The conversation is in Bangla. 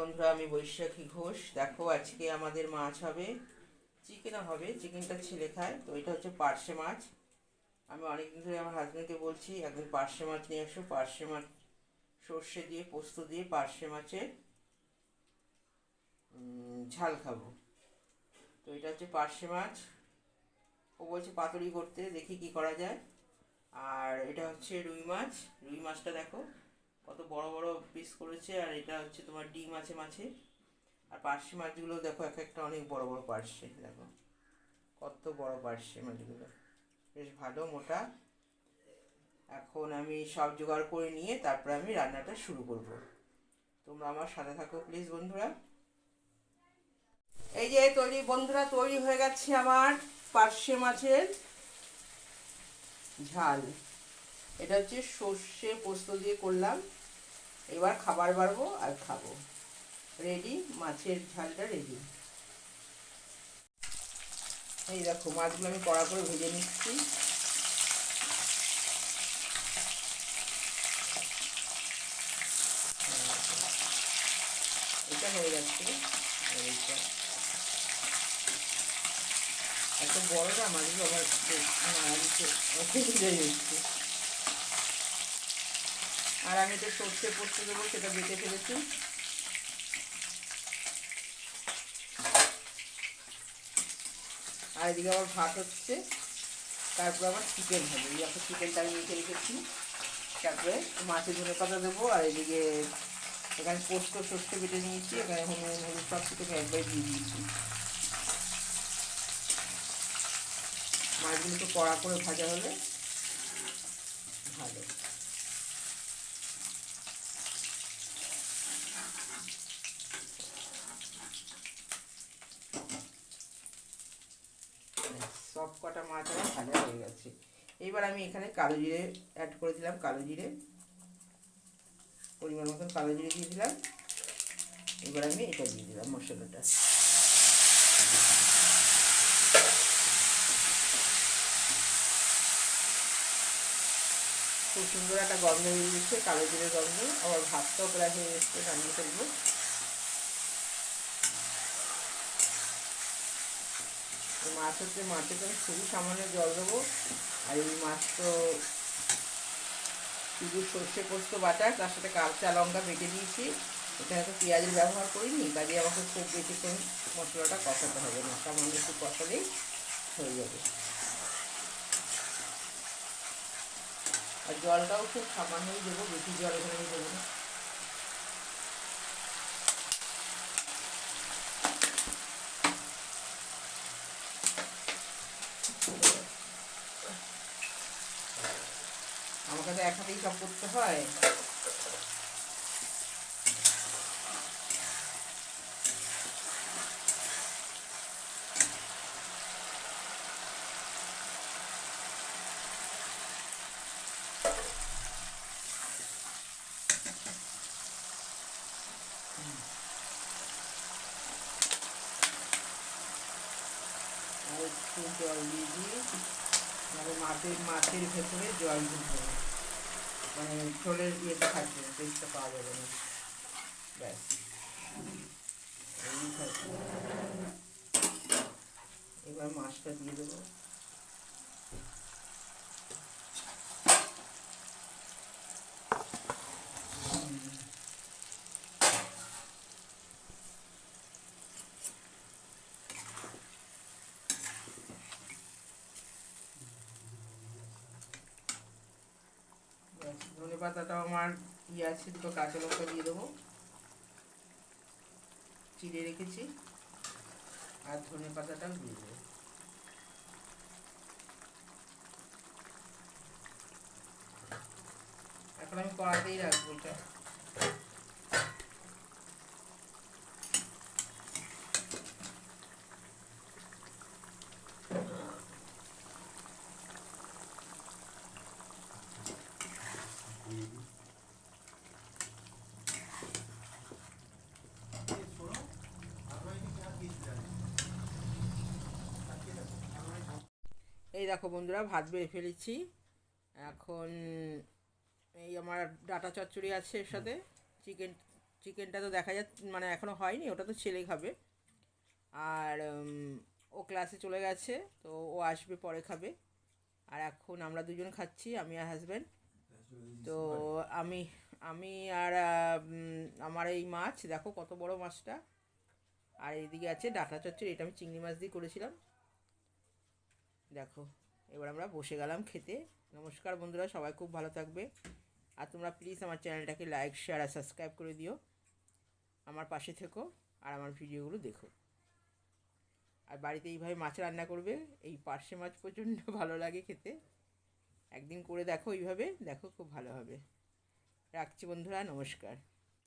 বন্ধুরা, আমি বৈশাখী ঘোষ। দেখো আজকে আমাদের মাছ হবে। চিকেনও হবে, চিকেনটা ছেলে খায়, তো এটা হচ্ছে পার্শে মাছ। আমি অনেকদিন ধরে আমার হাজব্যান্ডকে বলছি, একদিন পার্শে মাছ নিয়ে আসো। পার্শে মাছ, সর্ষে দিয়ে, পোস্ত দিয়ে পার্শে মাছের ঝাল খাব। তো এটা হচ্ছে পার্শে মাছ। ও বলছে পাতুরি করতে, দেখি কি করা যায়। আর এটা হচ্ছে রুই মাছ। রুই মাছটা দেখো কত বড় বড় পিস করেছে, আর এটা হচ্ছে তোমার ডিম আছে মাছে আর পার্শে মাছগুলো দেখো, এক একটা অনেক বড় বড় পার্শে, দেখো। কত বড় পার্শে মাছগুলো। বেশ ভালো, মোটা। এখন আমি সব জোগাড় করে নিয়ে তারপরে আমি রান্নাটা শুরু করব। তোমরা আমার সাথে থাকো প্লিজ বন্ধুরা। এই যে তৈরি, বন্ধুরা, তৈরি হয়ে গেছে আমার পার্শে মাছের ঝাল। এটা হচ্ছে সর্ষে পোস্ত দিয়ে করলাম। এবার খাবার বাড়বো আর খাব। রেডি মাছের ঝালটা রেডি এই দেখো, মাছগুলো আমি কড়া করে ভেজে নিচ্ছি। এটা হয়ে যাচ্ছে এইটা এত বড় না, মাছগুলো আবার মারা দিচ্ছে অসুবিধা হচ্ছে। আর আমি তো সর্ষে পোস্ত দেবো, সেটা বেটে ফেলেছি। আর এদিকে আবার ভাত হচ্ছে, তারপরে আবার চিকেন হবে। এই একটা চিকেনটা আমি মেখে রেখেছি। তারপরে মাছের ধনে পাতা দেবো, আর এদিকে এখানে পোস্ত সর্ষে বেটে নিয়েছি, এখানে হলুদ হলুদ সব কিছু একবার দিয়ে দিয়েছি। মাছগুলো তো কড়া করে ভাজা হলে ভালো সব কটা মাছ ভাজা হয়ে গেছে। এবার আমি এখানে কালো জিরে অ্যাড করে দিলাম, কালো জিরে। পরিমাণ মতন কালো জিরে দিয়ে দিলাম। এবার আমি এটা দিয়ে দিলাম মশলাটা। খুব সুন্দর একটা গন্ধ হয়ে গেছে কালো জিরের গন্ধ। আবার ভাতটাও প্রায় হয়ে এসছে, রান্না ফেলব মাছ হচ্ছে মাছের আমি খুবই সামান্য জল দেবো। আর এই মাছ তো শুধু সর্ষে পোস্ত বাটা, তার সাথে কাঁচা লঙ্কা বেটে দিয়েছি। এখানে তো পেঁয়াজের ব্যবহার করিনি, কাজে আমাকে খুব বেশিক্ষণ মশলাটা কষাতে হবে না, সামান্য একটু কষালেই হয়ে যাবে। আর জলটাও খুব সামান্যই দেবো, বেশি জল এখানে দেবো না। আমাকে তো এক হাতেই সব করতে হয় জল দিয়ে দিয়ে মাছের মাছের ভেতরে জল ঢুকবে না। মানে ঝোলের ইয়েটা থাকবে টেস্টটা পাওয়া যাবে না। ব্যাস। এবার মাছটা দিয়ে দেবো ব্যাস ধনে পাতাটাও আমার ইয়ে আছে, দুটো কাঁচা লঙ্কা দিয়ে দেবো। চিড়ে রেখেছি। আর ধনে পাতাটাও দিয়ে দেবো। এখন আমি কড়াতেই রাখব এটা এই দেখো বন্ধুরা, ভাত বেড়ে ফেলেছি। এখন এই আমার ডাটা চচ্চড়ি আছে এর সাথে। চিকেন, চিকেনটা তো দেখা যাচ্ছে মানে এখনও হয়নি, ওটা তো ছেলে খাবে। আর ও ক্লাসে চলে গেছে, তো ও আসবে, পরে খাবে। আর এখন আমরা দুজন খাচ্ছি, আমি আর হাজব্যান্ড তো আমি আমি আর আমার এই মাছ, দেখো কত বড় মাছটা। আর এইদিকে আছে ডাটা চচ্চড়ি, এটা আমি চিংড়ি মাছ দিয়ে করেছিলাম। দেখো। এবার আমরা বসে গেলাম খেতে। নমস্কার বন্ধুরা, সবাই খুব ভালো থাকবে। আর তোমরা প্লিজ আমার চ্যানেলটাকে লাইক শেয়ার আর সাবস্ক্রাইব করে দিও। আমার পাশে থেকো আর আমার ভিডিওগুলো দেখো। আর বাড়িতে এইভাবে মাছ রান্না করবে, এই পার্শে মাছ প্রচণ্ড ভালো লাগে খেতে। একদিন করে দেখো এইভাবে, দেখো খুব ভালো হবে। রাখছি বন্ধুরা, নমস্কার।